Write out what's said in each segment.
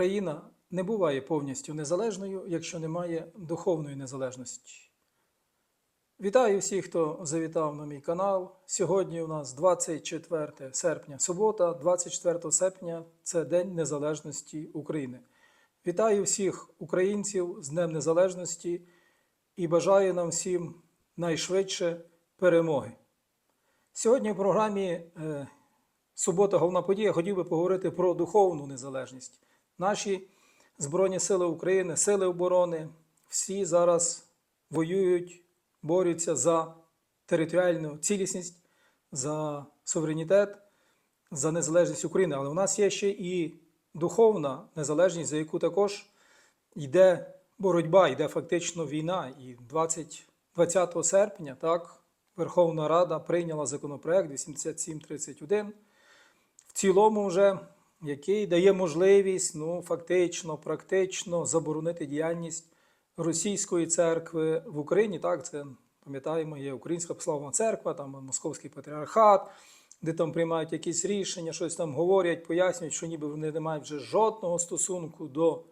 країна не буває повністю незалежною, якщо немає духовної незалежності. Вітаю всіх, хто завітав на мій канал. Сьогодні у нас 24 серпня, субота, 24 серпня це День Незалежності України. Вітаю всіх українців з Днем Незалежності і бажаю нам всім найшвидше перемоги. Сьогодні в програмі е, Субота головна подія хотів би поговорити про духовну незалежність. Наші Збройні Сили України, Сили оборони, всі зараз воюють, борються за територіальну цілісність, за суверенітет, за незалежність України. Але в нас є ще і духовна незалежність, за яку також йде боротьба, йде фактично війна. І 20, 20 серпня так, Верховна Рада прийняла законопроект 8731 в цілому вже, який дає можливість ну, фактично, практично заборонити діяльність російської церкви в Україні. Так, це пам'ятаємо, є Українська Православна церква, там Московський патріархат, де там приймають якісь рішення, щось там говорять, пояснюють, що ніби вони не мають вже жодного стосунку до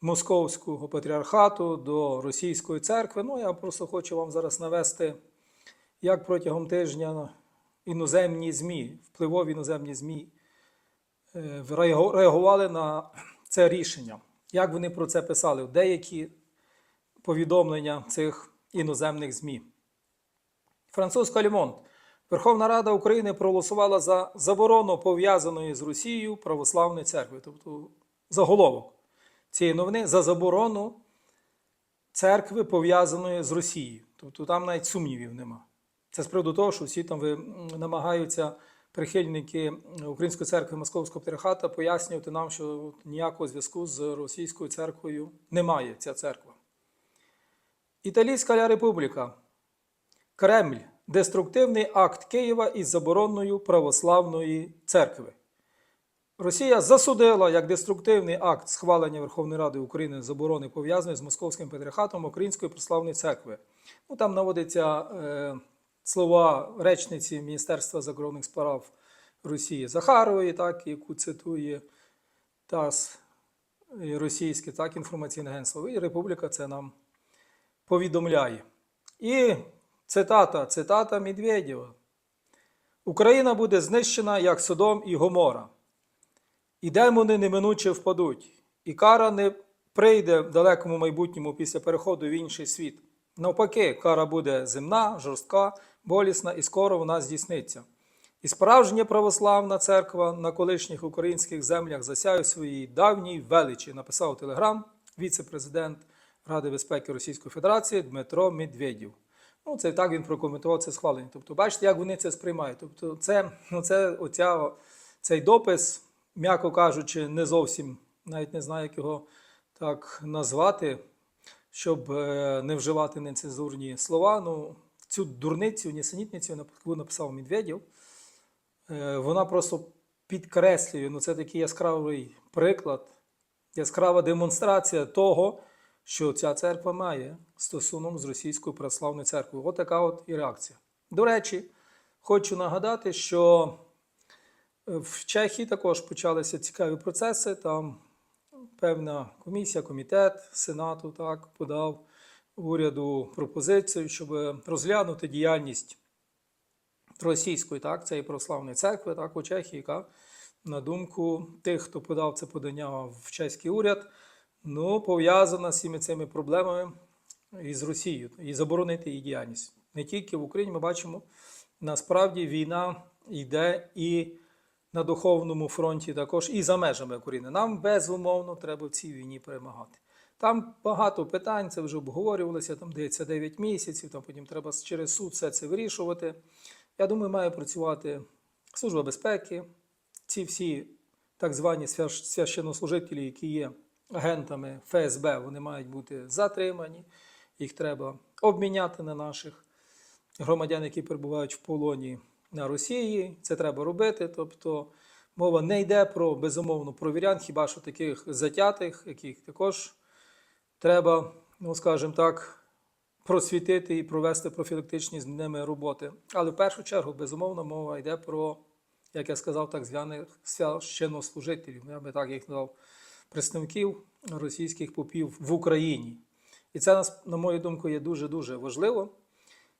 Московського патріархату, до російської церкви. Ну, я просто хочу вам зараз навести, як протягом тижня іноземні ЗМІ, впливові іноземні ЗМІ реагували на це рішення. Як вони про це писали? Деякі повідомлення цих іноземних ЗМІ. Французька Лімонт. Верховна Рада України проголосувала за заборону пов'язаної з Росією православної церкви, тобто заголовок цієї новини за заборону церкви пов'язаної з Росією. Тобто там навіть сумнівів нема. Це з приводу того, що всі там намагаються прихильники Української церкви Московського патріархата пояснювати нам, що ніякого зв'язку з російською церквою немає ця церква. Італійська Ля Республіка. Кремль. Деструктивний акт Києва із забороною православної церкви. Росія засудила як деструктивний акт схвалення Верховної Ради України заборони пов'язаної з Московським патріархатом Української православної церкви. Ну, там наводиться е, слова речниці Міністерства закордонних справ Росії Захарової, так, яку цитує ТАСС російське, так, інформаційне агентство. І Республіка це нам повідомляє. І цитата, цитата Медведєва. Україна буде знищена як Содом і Гомора. І демони неминуче впадуть, і кара не прийде в далекому майбутньому після переходу в інший світ. Навпаки, кара буде земна, жорстка, болісна і скоро вона здійсниться. І справжня православна церква на колишніх українських землях засяє своїй давній величі, написав телеграм віце-президент Ради безпеки Російської Федерації Дмитро Медведєв. Ну, це так він прокоментував це схвалення. Тобто, бачите, як вони це сприймають. Тобто, це, ну, це оця, цей допис, м'яко кажучи, не зовсім навіть не знаю, як його так назвати, щоб е, не вживати нецензурні слова. Ну, цю дурницю, нісенітницю, яку написав Медведєв, е, вона просто підкреслює. Ну, це такий яскравий приклад, яскрава демонстрація того, що ця церква має стосунок з Російською православною церквою. От така от і реакція. До речі, хочу нагадати, що в Чехії також почалися цікаві процеси. Там певна комісія, комітет Сенату так, подав уряду пропозицію, щоб розглянути діяльність російської, так, цієї православної церкви, так, у Чехії, яка, на думку тих, хто подав це подання в чеський уряд, ну, пов'язана з всіми цими проблемами із Росією і заборонити її діяльність. Не тільки в Україні ми бачимо, насправді війна йде і на духовному фронті, також і за межами України. Нам безумовно треба в цій війні перемагати. Там багато питань, це вже обговорювалося, там дається 9 місяців, там потім треба через суд все це вирішувати. Я думаю, має працювати Служба безпеки, ці всі так звані свящ- священнослужителі, які є агентами ФСБ, вони мають бути затримані, їх треба обміняти на наших громадян, які перебувають в полоні на Росії. Це треба робити. Тобто мова не йде про безумовно провірян, хіба що таких затятих, яких також треба, ну скажімо так, просвітити і провести профілактичні з ними роботи. Але в першу чергу, безумовно, мова йде про, як я сказав, так званих священнослужителів. Я би так їх назвав представників російських попів в Україні. І це, на мою думку, є дуже-дуже важливо.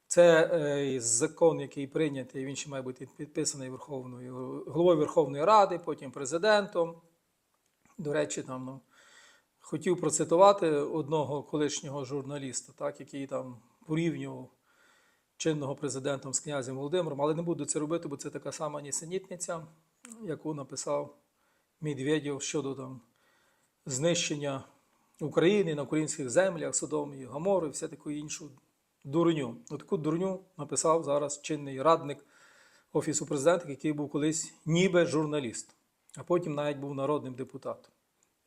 Це е, закон, який прийнятий, він ще має бути підписаний Верховною головою Верховної Ради, потім президентом. До речі, там ну, хотів процитувати одного колишнього журналіста, так, який там порівнював чинного президентом з князем Володимиром, але не буду це робити, бо це така сама нісенітниця, яку написав Медведєв щодо там, знищення України на українських землях, Содому і Гамору і все таку іншу дурню. Ну, таку дурню написав зараз чинний радник Офісу президента, який був колись ніби журналіст, а потім навіть був народним депутатом.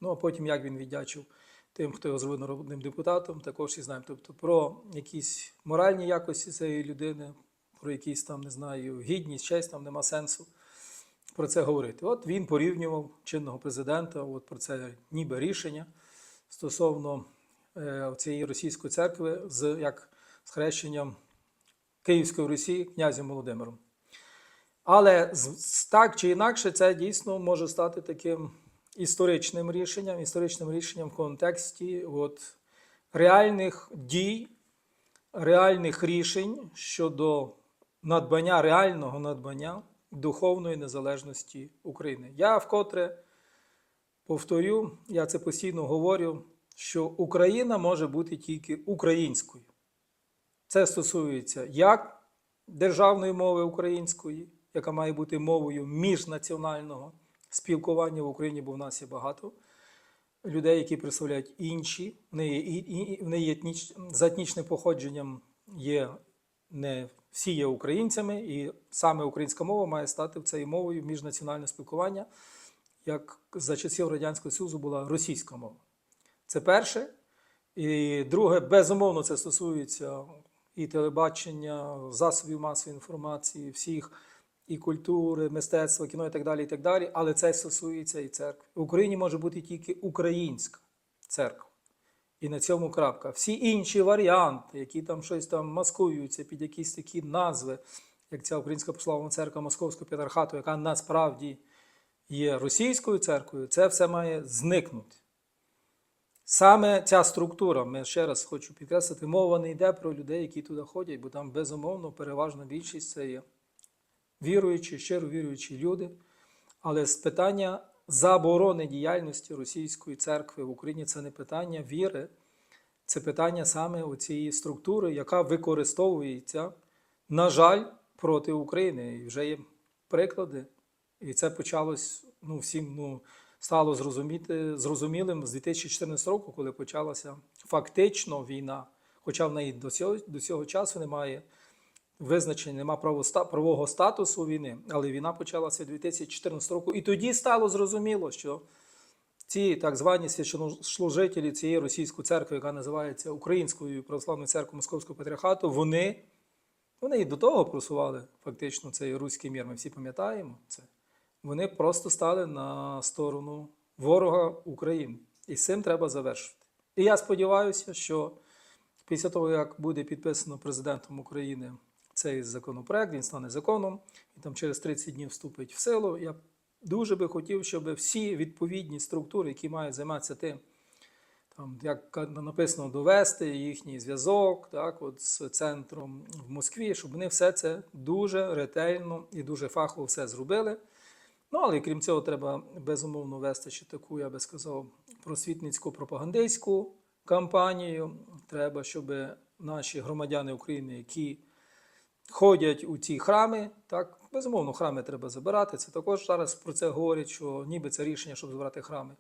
Ну а потім як він віддячив тим, хто його зробив народним депутатом, також і знаємо. Тобто про якісь моральні якості цієї людини, про якісь там, не знаю, гідність, честь, там нема сенсу про це говорити. От він порівнював чинного президента, от про це ніби рішення стосовно е, цієї російської церкви з як з хрещенням Київської Русі князем Володимиром. Але так чи інакше, це дійсно може стати таким історичним рішенням, історичним рішенням в контексті от, реальних дій, реальних рішень щодо надбання, реального надбання духовної незалежності України. Я вкотре повторю, я це постійно говорю, що Україна може бути тільки українською. Це стосується як державної мови української, яка має бути мовою міжнаціонального спілкування в Україні, бо в нас є багато людей, які представляють інші, вони є, є етніч, за етнічним походженням є не всі є українцями, і саме українська мова має стати цією мовою міжнаціонального спілкування, як за часів Радянського Союзу була російська мова. Це перше. І друге, безумовно, це стосується і телебачення, засобів масової інформації, всіх, і культури, мистецтва, кіно і так далі. і так далі. Але це стосується і церкви. В Україні може бути тільки українська церква. І на цьому крапка. Всі інші варіанти, які там щось там маскуються під якісь такі назви, як ця Українська Православна церква Московського патріархату, яка насправді є російською церквою, це все має зникнути. Саме ця структура, ми ще раз хочу підкреслити, мова не йде про людей, які туди ходять, бо там безумовно переважна більшість це є віруючі, щиро віруючі люди. Але з питання заборони діяльності російської церкви в Україні це не питання віри, це питання саме цієї структури, яка використовується, на жаль, проти України. І вже є приклади. І це почалось ну, всім ну, стало зрозуміти, зрозумілим з 2014 року, коли почалася фактично війна. Хоча в неї до цього, до цього часу немає визначення, правоста, правового статусу війни, але війна почалася 2014 року. І тоді стало зрозуміло, що ці так звані священнослужителі цієї російської церкви, яка називається Українською православною церквою Московського патріархату, вони, вони і до того просували фактично цей руський мір. Ми всі пам'ятаємо це. Вони просто стали на сторону ворога України. І з цим треба завершити. І я сподіваюся, що після того, як буде підписано президентом України цей законопроект, він стане законом, і там через 30 днів вступить в силу. Я дуже би хотів, щоб всі відповідні структури, які мають займатися тим, там, як написано, довести їхній зв'язок так, от, з центром в Москві, щоб вони все це дуже ретельно і дуже фахово все зробили. Ну, але крім цього, треба безумовно вести ще таку, я би сказав, просвітницьку пропагандистську кампанію. Треба, щоб наші громадяни України, які ходять у ці храми, так, безумовно, храми треба забирати. Це також зараз про це говорять, що ніби це рішення, щоб забирати храми.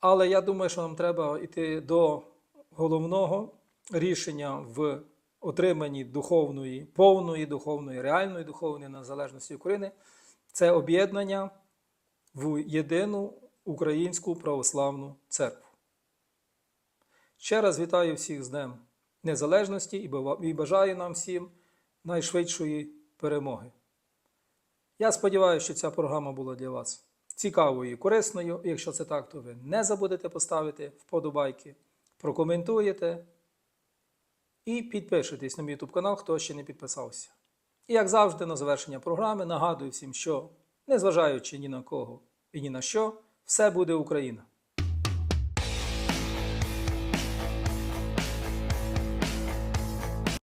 Але я думаю, що нам треба йти до головного рішення в отриманні духовної, повної духовної, реальної духовної незалежності України це об'єднання в єдину українську православну церкву. Ще раз вітаю всіх з Днем Незалежності і бажаю нам всім найшвидшої перемоги. Я сподіваюся, що ця програма була для вас цікавою і корисною. Якщо це так, то ви не забудете поставити вподобайки, прокоментуєте і підпишитесь на мій YouTube канал, хто ще не підписався. І як завжди, на завершення програми нагадую всім, що незважаючи ні на кого і ні на що, все буде Україна.